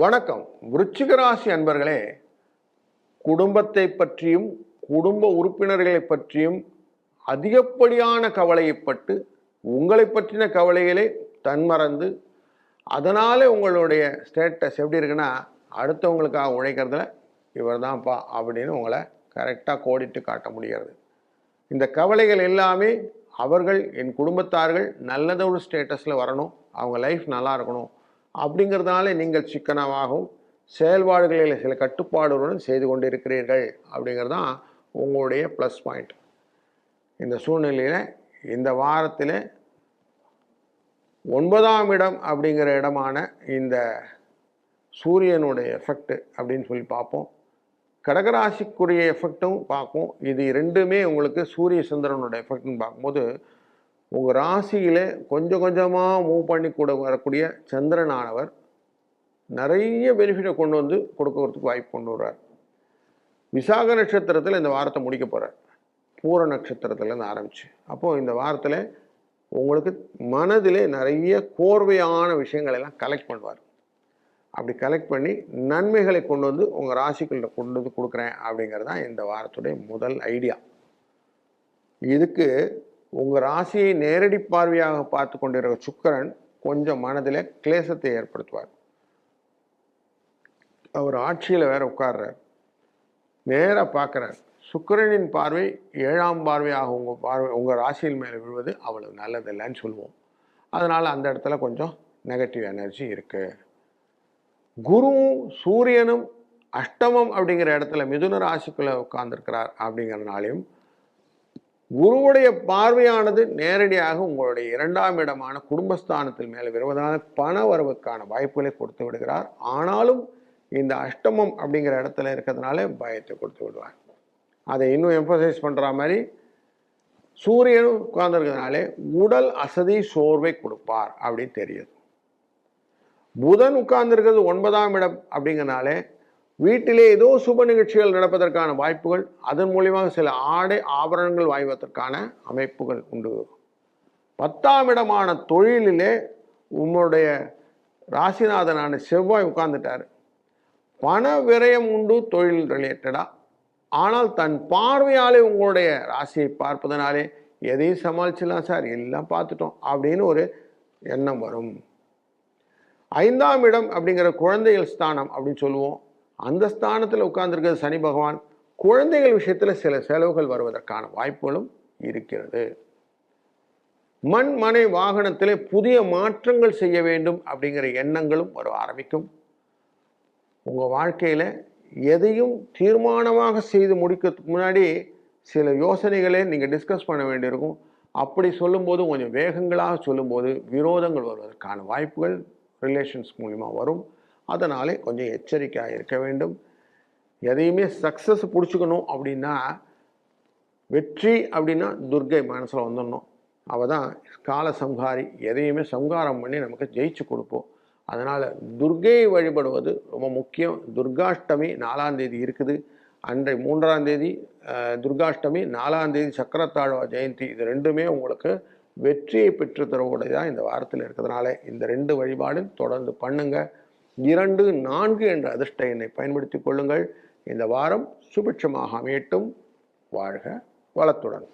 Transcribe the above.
வணக்கம். விருச்சிக ராசி அன்பர்களே குடும்பத்தை பற்றியும் குடும்ப உறுப்பினர்களை பற்றியும் அதிகப்படியான கவலையைப்பட்டு உங்களை பற்றின கவலைகளை தன்மறந்து அதனாலே உங்களுடைய ஸ்டேட்டஸ் எப்படி இருக்குன்னா அடுத்தவங்களுக்காக உழைக்கிறதுல இவர் தான்ப்பா அப்படின்னு உங்களை கரெக்டாக கோடிட்டு காட்ட முடிகிறது. இந்த கவலைகள் எல்லாமே அவர்கள் என் குடும்பத்தார்கள் நல்லதொரு ஸ்டேட்டஸில் வரணும். அவங்க லைஃப் நல்லா இருக்கணும். அப்படிங்கிறதுனால நீங்கள் சிக்கனமாகவும் செயல்பாடுகளில் சில கட்டுப்பாடுகளுடன் செய்து கொண்டிருக்கிறீர்கள் அப்படிங்கிறது தான் உங்களுடைய ப்ளஸ் பாயிண்ட் இந்த சூழ்நிலையில் இந்த வாரத்தில் ஒன்பதாம் இடம் அப்படிங்கிற இடமான இந்த சூரியனுடைய எஃபெக்ட் அப்படின்னு சொல்லி பார்ப்போம். கடகராசிக்குரிய எஃபெக்ட்டும் பார்ப்போம் இது ரெண்டுமே உங்களுக்கு சூரிய சந்திரனுடைய எஃபெக்ட்னு பார்க்கும்போது உங்கள் ராசியில் கொஞ்சம் கொஞ்சமாக மூவ் பண்ணி கூட வரக்கூடிய சந்திரனானவர் நிறைய பெனிஃபிட்டை கொண்டு வந்து கொடுக்கறதுக்கு வாய்ப்பு கொண்டு வர்றார். விசாக நட்சத்திரத்தில் இந்த வாரத்தை முடிக்க போகிறார் பூர நட்சத்திரத்துலேருந்து ஆரம்பிச்சு. அப்போது இந்த வாரத்தில் உங்களுக்கு மனதிலே நிறைய கோர்வையான விஷயங்கள் எல்லாம் கலெக்ட் பண்ணுவார். அப்படி கலெக்ட் பண்ணி நன்மைகளை கொண்டு வந்து உங்கள் ராசிக்குள்ள கொண்டு வந்து கொடுக்குறேன் அப்படிங்கிறது தான் இந்த வாரத்துடைய முதல் ஐடியா இதுக்கு உங்கள் ராசியை நேரடி பார்வையாக பார்த்து கொண்டிருக்கிற சுக்கரன் கொஞ்சம் மனதில் கிளேசத்தை ஏற்படுத்துவார். அவர் ஆட்சியில் வேற உட்கார்றார். நேராக பார்க்குறார். சுக்கிரனின் பார்வை ஏழாம் பார்வையாக உங்கள் பார்வை உங்கள் ராசியின் மேலே விழுவது அவ்வளவு நல்லதில்லைன்னு சொல்லுவோம். அதனால் அந்த இடத்துல கொஞ்சம் நெகட்டிவ் எனர்ஜி இருக்குது குருவும் சூரியனும் அஷ்டமம் அப்படிங்கிற இடத்துல மிதுன ராசிக்குள்ளே உட்கார்ந்துருக்கிறார் அப்படிங்கிறனாலையும் குருவுடைய பார்வையானது நேரடியாக உங்களுடைய இரண்டாம் இடமான குடும்பஸ்தானத்தில் மேலே வருவதான பண வரவுக்கான வாய்ப்புகளை கொடுத்து விடுகிறார். ஆனாலும் இந்த அஷ்டமம் அப்படிங்கிற இடத்துல இருக்கிறதுனால பயத்தை கொடுத்து விடுவார். அதை இன்னும் எம்பசைஸ் பண்ணுற மாதிரி சூரியனும் உட்கார்ந்துருக்கிறதுனாலே உடல் அசதி சோர்வை கொடுப்பார் அப்படின்னு தெரியுது. புதன் உட்கார்ந்துருக்கிறது ஒன்பதாம் இடம் அப்படிங்கிறனாலே வீட்டிலே ஏதோ சுப நிகழ்ச்சிகள் நடப்பதற்கான வாய்ப்புகள் அதன் மூலியமாக சில ஆடை ஆபரணங்கள் வாய்வதற்கான அமைப்புகள் உண்டு. பத்தாம் இடமான தொழிலிலே உங்களுடைய ராசிநாதனான செவ்வாய் உட்கார்ந்துட்டார். பண விரயம் உண்டு தொழில் ரிலேட்டடாக ஆனால் தன் பார்வையாலே உங்களுடைய ராசியை பார்ப்பதனாலே எதையும் சமாளிச்சிடலாம் சார் எல்லாம் பார்த்துட்டோம் அப்படின்னு ஒரு எண்ணம் வரும். ஐந்தாம் இடம் அப்படிங்கிற குழந்தைகள் ஸ்தானம் அப்படின்னு சொல்லுவோம். அந்த ஸ்தானத்தில் உட்கார்ந்துருக்கிறது சனி பகவான் குழந்தைகள் விஷயத்தில் சில செலவுகள் வருவதற்கான வாய்ப்புகளும் இருக்கிறது. மண் மனை வாகனத்திலே புதிய மாற்றங்கள் செய்ய வேண்டும் அப்படிங்கிற எண்ணங்களும் வர ஆரம்பிக்கும். உங்கள் வாழ்க்கையில் எதையும் தீர்மானமாக செய்து முடிக்கிறதுக்கு முன்னாடி சில யோசனைகளை நீங்கள் டிஸ்கஸ் பண்ண வேண்டியிருக்கும். அப்படி சொல்லும்போது கொஞ்சம் வேகங்களாக சொல்லும்போது விரோதங்கள் வருவதற்கான வாய்ப்புகள் ரிலேஷன்ஸ் மூலிமா வரும். அதனாலே கொஞ்சம் எச்சரிக்கையாக இருக்க வேண்டும். எதையுமே சக்ஸஸ் பிடிச்சிக்கணும் அப்படின்னா வெற்றி அப்படின்னா துர்கை மனசில் வந்துடணும். அவள் தான் கால சம்ஹாரி எதையுமே சம்ஹாரம் பண்ணி நமக்கு ஜெயிச்சு கொடுப்போம். அதனால் துர்கையை வழிபடுவது ரொம்ப முக்கியம். துர்காஷ்டமி நாலாம் தேதி இருக்குது. அன்றை மூன்றாம் தேதி துர்காஷ்டமி நாலாம் தேதி சக்கரத்தாழ்வா ஜெயந்தி இது ரெண்டுமே உங்களுக்கு வெற்றியை பெற்று தரக்கூடியதான் இந்த வாரத்தில் இருக்கிறதுனால இந்த ரெண்டு வழிபாடும் தொடர்ந்து பண்ணுங்கள் இரண்டு நான்கு என்ற அதிர்ஷ்ட எண்ணை பயன்படுத்திக் கொள்ளுங்கள். இந்த வாரம் சுபிட்சமாக அமையட்டும். வாழ்க வளத்துடன்.